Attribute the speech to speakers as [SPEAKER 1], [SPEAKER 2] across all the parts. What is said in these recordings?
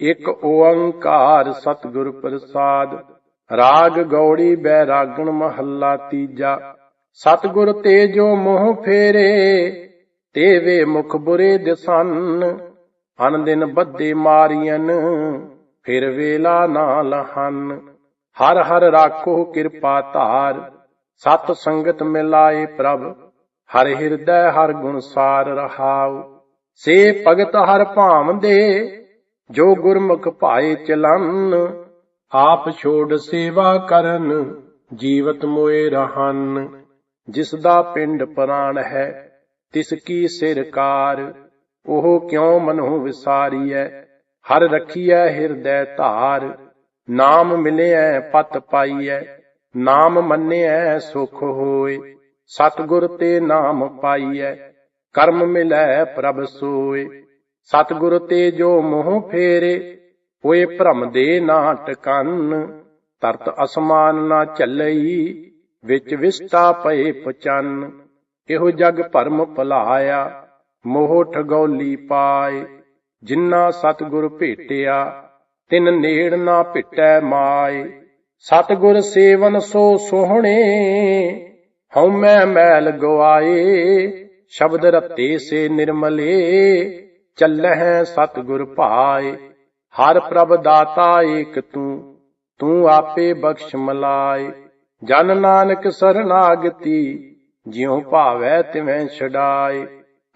[SPEAKER 1] ਇਕ ਓੰਕਾਰ ਸਤਿਗੁਰ ਪ੍ਰਸਾਦ, ਰਾਗ ਗੌੜੀ ਬੈਰਾਗਣ ਮਹੱਲਾ ਤੀਜਾ। ਸਤਿਗੁਰ ਤੇ ਜੋ ਮੋਹ ਫੇਰੇ ਤੇ ਵੇ ਮੁਖ ਬੁਰੇ ਦਿਸਨ। ਅਨ ਦਿਨ ਬੱਦੇ ਮਾਰੀਐਨ, ਫਿਰ ਵੇਲਾ ਨਾ ਲਹਨ। ਹਰ ਹਰ ਰਾਖੋ ਕਿਰਪਾ ਧਾਰ, ਸਤ ਸੰਗਤ ਮਿਲਾਏ ਪ੍ਰਭ। ਹਰ ਹਿਰਦੈ ਹਰ ਗੁਣ ਸਾਰ ਰਹਾਉ। ਸੇ ਭਗਤ ਹਰ ਭਾਮ ਦੇ ਜੋ ਗੁਰਮੁਖ ਭਾਏ ਚਲਨ, ਆਪ ਛੋੜ ਸੇਵਾ ਕਰਨ, ਜੀਵਤ ਮੋਏ ਰਹਨ। ਜਿਸ ਦਾ ਪਿੰਡ ਪ੍ਰਾਣ ਹੈ, ਤਿਸ ਕੀ ਸਿਰਕਾਰ ਉਹ ਕਿਉ ਮਨਹੁ ਵਿਸਾਰੀਐ? ਹਰ ਰਖੀਐ ਹਿਰਦੈ ਧਾਰ, ਨਾਮ ਮਿਲਿਐ ਪਤ ਪਾਈਐ। ਨਾਮ ਮੰਨਿਐ ਸੁਖ ਹੋਏ, ਸਤਿਗੁਰ ਤੇ ਨਾਮ ਪਾਈਐ। ਕਰਮ ਮਿਲੈ ਪ੍ਰਭ ਸੋਏ। ਸਤਿਗੁਰ ਤੇ ਜੋ ਮੋਹ ਫੇਰੇ ਹੋਏ ਭ੍ਰਮ ਦੇ ਨਾ ਟਕਨ ਤਰਤ ਅਸਮਾਨ ਨਾ ਚੱਲਈ, ਵਿੱਚ ਵਿਸਟਾ ਪਏ ਪਚਨ, ਇਹੋ ਜਗ ਭਰਮ ਭੁਲਾਇਆ, ਮੋਹ ਠਗੌਲੀ ਪਾਏ ਜਿਨ੍ਹਾਂ ਸਤਿਗੁਰ ਭੇਟਿਆ, ਤਿਨ ਨੇੜ ਨਾ ਭਿਟੈ ਮਾਏ। ਸਤਿਗੁਰ ਸੇਵਨ ਸੋ ਸੋਹਣੇ, ਹਉ ਮੈਂ ਮੈਲ ਗਵਾਏ, ਸ਼ਬਦ ਰਤੇ ਸੇ ਨਿਰਮਲੇ ਚੱਲਹਿ ਸਤਿਗੁਰ ਭਾਏ, ਹਰ ਪ੍ਰਭ ਦਾਤਾ ਏਕ ਤੂੰ ਤੂੰ ਆਪੇ ਬਖਸ਼ ਮਲਾਏ। ਜਨ ਨਾਨਕ ਸਰਨਾਗਤੀ, ਜਿਉ ਭਾਵੈ ਤਿਵੇਂ ਛਡਾਏ।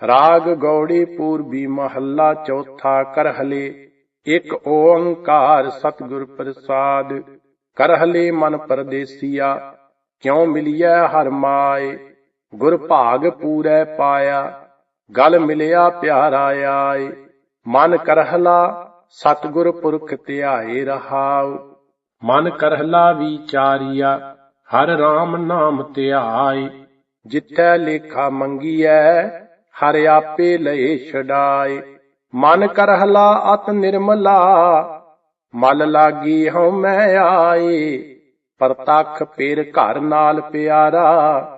[SPEAKER 1] ਰਾਗ ਗੌੜੀ ਪੂਰਬੀ ਮਹੱਲਾ ਚੌਥਾ ਕਰਹਲੇ, ਇਕ ਓੰਕਾਰ ਸਤਿਗੁਰ ਪ੍ਰਸਾਦ। ਕਰਹਲੇ ਮਨ ਪਰਦੇਸੀਆ, ਕਿਉ ਮਿਲਿਐ ਹਰ ਮਾਏ। ਗੁਰ ਭਾਗ ਪੂਰੈ ਪਾਇਆ ਗਲ ਮਿਲਿਆ ਪਿਆਰਾ ਆਏ। ਮਨ ਕਰਹਲਾ, ਸਤਿਗੁਰ ਪੁਰਖ ਧਿਆਏ ਰਹਾਉ। ਮਨ ਕਰਹਲਾ ਵਿਚਾਰੀਆ, ਹਰ RAM ਨਾਮ ਧਿਆਏ। ਜਿੱਥੈ ਲੇਖਾ ਮੰਗੀਐ, ਹਰ ਆਪੇ ਲਏ ਛਡਾਏ। ਮਨ ਕਰਹਲਾ ਅਤ ਨਿਰਮਲਾ, ਮਲ ਲਾਗੀ ਹਉ ਮੈਂ ਆਏ। ਪਰਤਖ ਪੇਰ ਘਰ ਨਾਲ ਪਿਆਰਾ,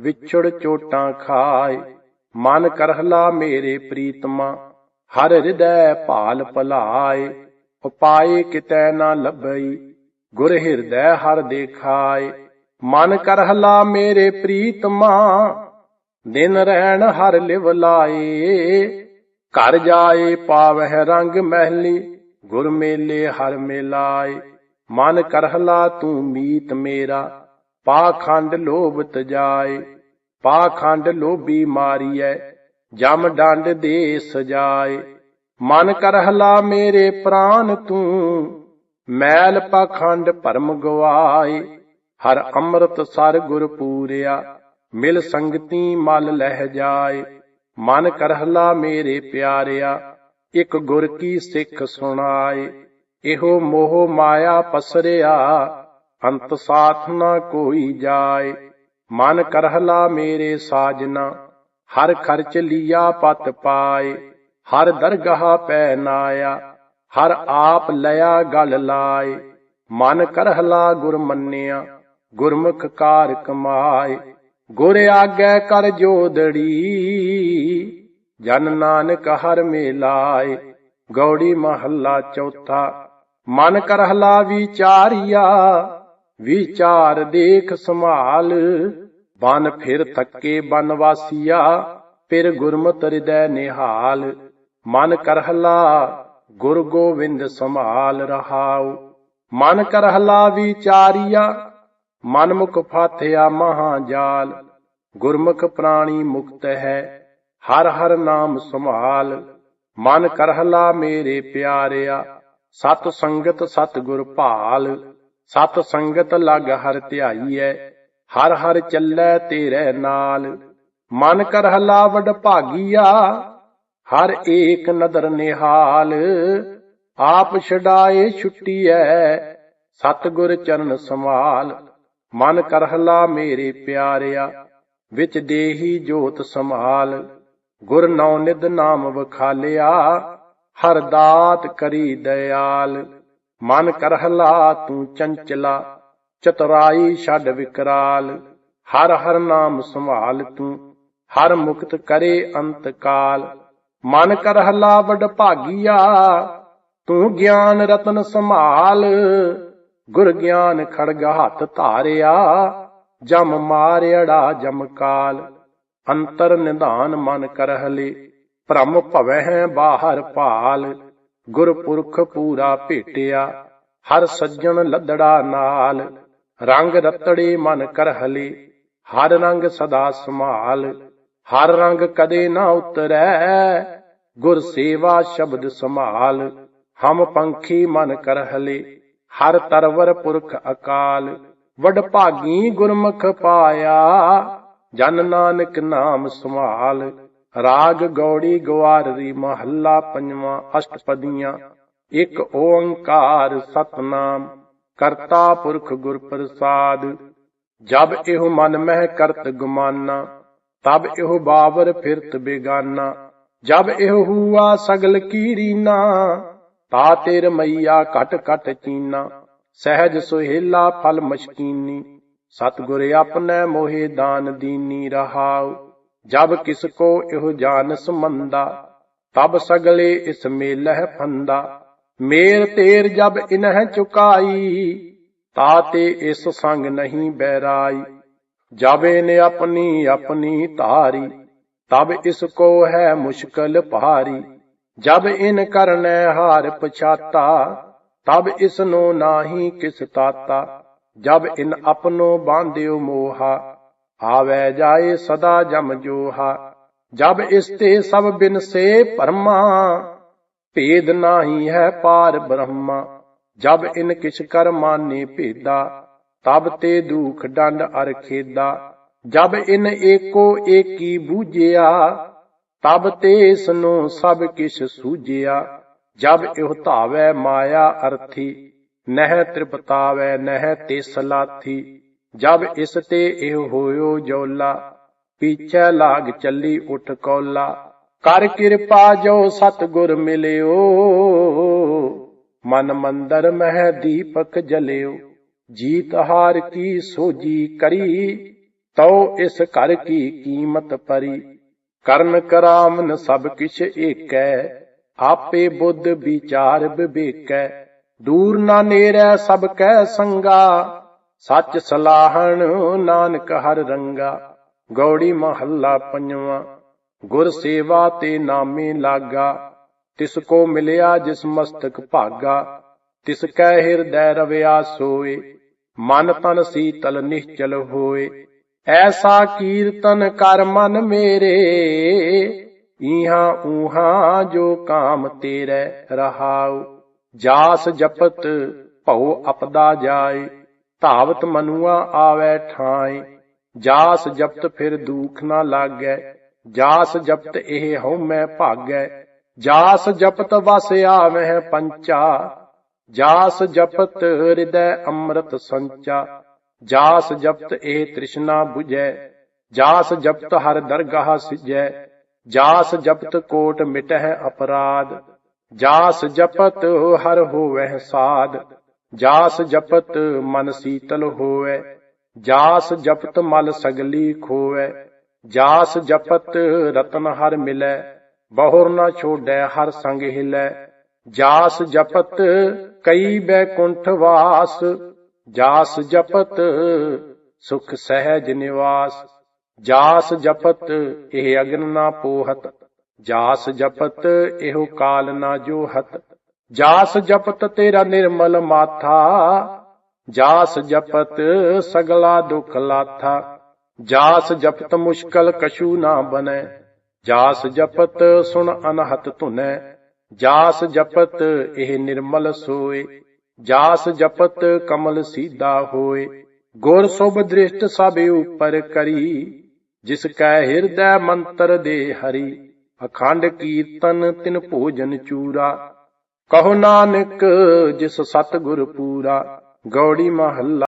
[SPEAKER 1] ਵਿਛੜ ਚੋਟਾਂ ਖਾਏ। ਮਨ ਕਰਹਲਾ ਮੇਰੇ ਪ੍ਰੀਤਮਾ, ਹਰ ਹਿਰਦੈ ਭਾਲ ਭਲਾਏ, ਉਪਾਏ ਕਿਤੈ ਨਾ ਲੱਭਈ, ਗੁਰ ਹਿਰਦੈ ਹਰ ਦੇਖਾਏ। ਮਨ ਕਰਹਲਾ ਮੇਰੇ ਪ੍ਰੀਤਮਾ, ਦਿਨ ਰਹਿਣ ਹਰ ਲਿਵ ਲਾਏ। ਘਰ ਜਾਏ ਪਾਵਹਿ ਰੰਗ ਮਹਿਲੀ, ਗੁਰ ਮੇਲੇ ਹਰ ਮੇਲਾਏ। ਮਨ ਕਰਹਲਾ ਤੂੰ ਮੀਤ ਮੇਰਾ, ਪਾਖੰਡ ਲੋਭ ਤਜਾਏ ਪਾਖੰਡ ਲੋਭੀ ਮਾਰੀਐ, ਜਮ ਡੰਡ ਦੇ ਸਜਾਏ। ਮਨ ਕਰਹਲਾ ਮੇਰੇ ਪ੍ਰਾਨ ਤੂੰ, ਮੈਲ ਪਾਖੰਡ ਭਰਮ ਗਵਾਏ। ਹਰ ਅੰਮ੍ਰਿਤ ਸਰ ਗੁਰ ਪੂਰਿਆ, ਮਿਲ ਸੰਗਤੀ ਮਲ ਲਹਿ ਜਾਏ। ਮਨ ਕਰਹਲਾ ਮੇਰੇ ਪਿਆਰਿਆ, ਇਕ ਗੁਰ ਕੀ ਸਿੱਖ ਸੁਣਾਏ। ਇਹੋ ਮੋਹ ਮਾਇਆ ਪਸਰਿਆ, ਅੰਤ ਸਾਥ ਨਾ ਕੋਈ ਜਾਏ। ਮਨ ਕਰਹਲਾ ਮੇਰੇ ਸਾਜਨਾ, ਹਰ ਖਰਚ ਲੀਆ ਪਤ ਪਾਏ, ਹਰ ਦਰਗਾਹ ਪੈ ਨਾਇਆ, ਹਰ ਆਪ ਲਿਆ ਗਲ ਲਾਏ। ਮਨ ਕਰਹਲਾ ਗੁਰ ਮੰਨਿਆ, ਗੁਰਮੁਖ ਕਾਰ ਕਮਾਏ। ਗੁਰ ਆਗੈ ਕਰ ਜੋਦੜੀ, ਜਨ ਨਾਨਕ ਹਰ ਮੇਲਾਏ। ਗੌੜੀ ਮਹੱਲਾ ਚੌਥਾ, ਮਨ ਕਰਹਲਾ ਵਿਚਾਰੀਆ ਵਿਚਾਰ ਦੇਖ ਸੰਭਾਲ। ਬਨ ਫਿਰ ਥੱਕੇ ਬਨਵਾਸੀਆ ਫਿਰ ਗੁਰਮਤਿ ਹਿਰਦੈ ਨਿਹਾਲ। ਮਨ ਕਰਹਲਾ ਗੁਰ ਗੋਵਿੰਦ ਸੰਭਾਲ ਰਹਾਉ। ਮਨ ਕਰਹਲਾ ਵਿਚਾਰੀਆ, ਮਨਮੁਖ ਫਾਥਿਆ ਮਹਾ ਜਾਲ ਗੁਰਮੁਖ ਪ੍ਰਾਣੀ ਮੁਕਤ ਹੈ, ਹਰ ਹਰ ਨਾਮ ਸੰਭਾਲ। ਮਨ ਕਰਹਲਾ ਮੇਰੇ ਪਿਆਰਿਆ, ਸਤ ਸੰਗਤ ਸਤ ਗੁਰ ਭਾਲ। ਸਤ ਸੰਗਤ ਲਗ ਹਰ ਧਿਆਈਐ, ਹਰ ਹਰ ਚੱਲੈ ਤੇਰੇ ਨਾਲ। ਮਨ ਕਰਹਲਾ ਵਡ ਭਾਗੀਆ, ਹਰ ਏਕ ਨਦਰ ਨਿਹਾਲ। ਆਪ ਛਡਾਏ ਛੁੱਟੀਐ ਸਤ ਗੁਰ ਚਰਨ ਸੰਭਾਲ। ਮਨ ਕਰਹਲਾ ਮੇਰੇ ਪਿਆਰਿਆ, ਵਿੱਚ ਦੇਹੀ ਜੋਤ ਸੰਭਾਲ। ਗੁਰ ਨੌ ਨਿਦ ਨਾਮ ਵਖਾਲਿਆ, ਹਰ ਦਾਤ ਕਰੀ ਦਇਆਲ। ਮਨ ਕਰਹਲਾ, ਤੂੰ ਚੰਚਲਾ, ਚਤੁਰਾਈ ਛੱਡ ਵਿਕਰਾਲ। ਹਰ ਹਰ ਨਾਮ ਸੰਭਾਲ ਤੂੰ, ਹਰ ਮੁਕਤ ਕਰੇ ਅੰਤ ਕਾਲ ਮਨ ਕਰਹਲਾ, ਵਡ ਭਾਗੀਆ, ਤੂੰ ਗਿਆਨ ਰਤਨ ਸੰਭਾਲ। ਗੁਰ ਗਿਆਨ ਖੜਗ ਹੱਥ ਧਾਰਿਆ, ਜਮ ਮਾਰਿਆੜਾ ਜਮਕਾਲ ਅੰਤਰ ਨਿਧਾਨ ਮਨ ਕਰਹਲੇ, ਭ੍ਰਮ ਹੈ ਬਾਹਰ ਭਾਲ। ਗੁਰਪੁਰਖ ਪੂਰਾ ਭੇਟਿਆ, ਹਰ ਸੱਜਣ ਲੱਦੜਾ ਨਾਲ। ਰੰਗ ਰਤੜੇ ਮਨ ਕਰ ਹਲੇ, ਹਰ ਰੰਗ ਸਦਾ ਸੰਭਾਲ। ਹਰ ਰੰਗ ਕਦੇ ਨਾ ਉਤਰੈ, ਗੁਰ ਸੇਵਾ ਸ਼ਬਦ ਸੰਭਾਲ। ਹਮ ਪੰਖੀ ਮਨ ਕਰ ਹਲੇ, ਹਰ ਤਰਵਰ ਪੁਰਖ ਅਕਾਲ। ਵਡ ਭਾਗੀ ਗੁਰਮੁਖ ਪਾਇਆ, ਜਨ ਨਾਨਕ ਨਾਮ ਸੰਭਾਲ। ਰਾਗ ਗੌੜੀ ਗਵਾਰੀ ਮਹੱਲਾ ਪੰਜਵਾਂ, ਅਸ਼ਟਪਦੀਆਂ, ਇੱਕ ਓੰਕਾਰ ਸਤਨਾਮ, ਕਰਤਾ ਪੁਰਖ ਗੁਰ ਪ੍ਰਸਾਦ ਜਬ ਇਹੋ ਮਨ ਮਹਿ ਕਰਤ ਗੁਮਾਨਾ, ਤਬ ਇਹੋ ਬਾਵਰ ਫਿਰਤ ਬੇਗਾਨਾ। ਜਬ ਇਹੋ ਹੂਆ ਸਗਲ ਕੀਰੀਨਾ ਤਾ ਤੇਰ ਮਈਆ ਘਟ ਘਟ ਚੀਨਾ। ਸਹਿਜ ਸੁਹੇਲਾ ਫਲ ਮਸ਼ਕੀਨੀ, ਸਤਿਗੁਰ ਆਪਣੇ ਮੋਹੇ ਦਾਨ ਦੀਨੀ ਰਹਾਉ। ਜਬ ਕਿਸ ਕੋ ਇਹੋ ਜਾਨ ਸਮੰਦਾ ਤਬ ਸਗਲੇ ਇਸ ਮੇਲਹਿ ਫੰਦਾ। ਮੇਰ ਤੇਰ ਜਬ ਇਨਹਿ ਚੁਕਾਈ, ਤਾ ਤੇ ਇਸ ਸੰਗ ਨਹੀਂ ਬੈਰਾਈ ਜਬ ਨੇ ਆਪਣੀ ਆਪਣੀ ਧਾਰੀ, ਤਬ ਇਸ ਕੋ ਹੈ ਮੁਸ਼ਕਲ ਭਾਰੀ। ਜਬ ਇਨ ਕਰਨੈ ਹਾਰ ਪਛਾਤਾ, ਤਬ ਇਸ ਨੂੰ ਨਾਹੀ ਕਿਸ ਤਾਤਾ। ਜਬ ਇਨ ਆਪਨੋ ਬਾਂਧਿਓ ਮੋਹਾ ਆਵੈ ਜਾਏ ਸਦਾ ਜਮ ਜੋਹਾ, ਜਬ ਇਸ ਤੇ ਸਭ ਬਿਨ ਸੇ ਪਰਮਾ ਭੇਦ ਨਾਹੀ ਹੈ ਪਾਰ ਬ੍ਰਹਮਾ, ਜਬ ਇਨ ਕਿਛ ਕਰ ਮਾਨੇ ਭੇਦਾ, ਤਬ ਤੇ ਦੁਖ ਡੰਡ ਅਰ ਖੇਦਾ, ਜਬ ਇਨ ਏਕੋ ਏਕੀ ਬੂਝਿਆ, ਤਬ ਤੇ ਇਸ ਨੂੰ ਸਭ ਕਿਛ ਸੂਝਿਆ, ਜਬ ਇਹ ਧਾਵੈ ਮਾਇਆ ਅਰਥੀ, ਨਹਿ ਤ੍ਰਿਪਤਾਵੈ, ਨਹਿ ਤੇ ਸਲਾਥੀ ਜਬ ਇਸ ਤੇ ਇਹ ਹੋਇਓ ਜੋਲਾ, ਪੀਛੇ ਲਾਗ ਚੱਲੀ ਉਠ ਕੌਲਾ, ਕਰ ਕਿਰਪਾ ਜੋ ਸਤਗੁਰ ਮਿਲਿਓ। ਮਨ ਮੰਦਰ ਮਹਿ ਦੀਪਕ ਜਲਿਓ, ਜੀਤ ਹਾਰ ਕੀ ਸੋਜੀ ਕਰੀ, ਤਉ ਇਸ ਘਰ ਕੀ ਕੀਮਤ ਪਰੀ। ਕਰਨ ਕਰਾਮਨ ਸਭ ਕਿਛ ਏਕੈ, ਆਪੇ ਬੁੱਧ ਵਿਚਾਰ ਵਿਵੇਕੈ, ਦੂਰ ਨਾ ਨੇਰੈ ਸਭ ਕੈ ਸੰਗਾ। ਸੱਚ ਸਲਾਹਣ ਨਾਨਕ ਹਰ ਰੰਗਾ, ਗੌੜੀ ਮਹੱਲਾ ਪੰਜਵਾਂ, ਗੁਰ ਸੇਵਾ ਤੇ ਨਾਮੇ ਲਾਗਾ, ਤਿਸ ਕੋ ਮਿਲਿਆ ਜਿਸ ਮਸਤਕ ਭਾਗਾ, ਤਿਸ ਕੈ ਹਿਰਦੈ ਰਵਿਆ ਸੋਏ, ਮਨ ਤਨ ਸੀਤਲ ਨਿਸ਼ਚਲ ਹੋਏ, ਐਸਾ ਕੀਰਤਨ ਕਰ ਮਨ ਮੇਰੇ, ਈਹਾਂ ਊਹਾਂ ਜੋ ਕਾਮ ਤੇਰੇ ਰਹਾਉ, ਜਾਸ ਜਪਤ ਭਉ ਅਪਦਾ ਜਾਏ। ਧਾਵਤ ਮਨੁਆ ਆਵੈ ਠਾਏ ਜਾਸ ਜਪਤ ਫਿਰ ਦੁਖ ਨਾ ਲਾਗੈ। ਜਾਸ ਜਪਤ ਇਹ ਹਉ ਮੈਂ ਭਾਗੈ। ਜਾਸ ਜਪਤ ਵਸ ਆਵਹਿ ਪੰਚਾ। ਜਾਸ ਜਪਤ ਹਿਰਦੈ ਅੰਮ੍ਰਿਤ ਸੰਚਾ। ਜਾਸ ਜਪਤ ਇਹ ਤ੍ਰਿਸ਼ਨਾ 부ਜੈ ਜਾਸ ਜਪਤ ਹਰ ਦਰਗਾਹ ਸਿਜੈ। ਜਾਸ ਜਪਤ ਕੋਟ ਮਿਟਹਿ ਅਪਰਾਧ। ਜਾਸ ਜਪਤ ਹਰ ਹੋਵਹਿ ਸਾਧ। ਜਾਸ ਜਪਤ ਮਨ ਸੀਤਲ ਹੋਵੇ, ਜਾਸ ਜਪਤ ਮਲ ਸਗਲੀ ਖੋਵੇ, ਜਾਸ ਜਪਤ ਰਤਨ ਹਰ ਮਿਲੈ, ਬਹੁਰ ਨਾ ਛੋੜੈ ਹਰ ਸੰਗ ਹਿਲੈ, ਜਾਸ ਜਪਤ ਕਈ ਬੈਕੁੰਠ ਵਾਸ, ਜਾਸ ਜਪਤ ਸੁਖ ਸਹਿਜ ਨਿਵਾਸ, ਜਾਸ ਜਪਤ ਇਹ ਅਗਨ ਨਾ ਪੋਹਤ, ਜਾਸ ਜਪਤ ਇਹੋ ਕਾਲ ਨਾ ਜੋਹਤ। ਜਾਸ ਜਪਤ ਤੇਰਾ ਨਿਰਮਲ ਮਾਥਾ, ਜਾਸ ਜਪਤ ਸਗਲਾ ਦੁਖ ਲਾਥਾ, ਜਾਸ ਜਪਤ ਮੁਸ਼ਕਲ ਕਛੂ ਨਾ ਬਨੈ, ਜਾਸ ਜਪਤ ਸੁਣ ਅਨਹਤ ਧੁਨੈ, ਜਾਸ ਜਪਤ ਇਹ ਨਿਰਮਲ ਸੋਏ, ਜਾਸ ਜਪਤ ਕਮਲ ਸੀਦਾ ਹੋਏ, ਗੁਰ ਸੁਭ ਦ੍ਰਿਸ਼ਟ ਸਭ ਉਪਰ ਕਰੀ, ਜਿਸ ਕੈ ਹਿਰਦੈ ਮੰਤਰ ਦੇ ਹਰੀ, ਅਖੰਡ ਕੀਰਤਨ ਤਿਨ ਭੋਜਨ ਚੂਰਾ ਕਹੋ ਨਾਨਕ ਜਿਸ ਸਤਿਗੁਰ ਪੂਰਾ ਗੌੜੀ ਮਹੱਲਾ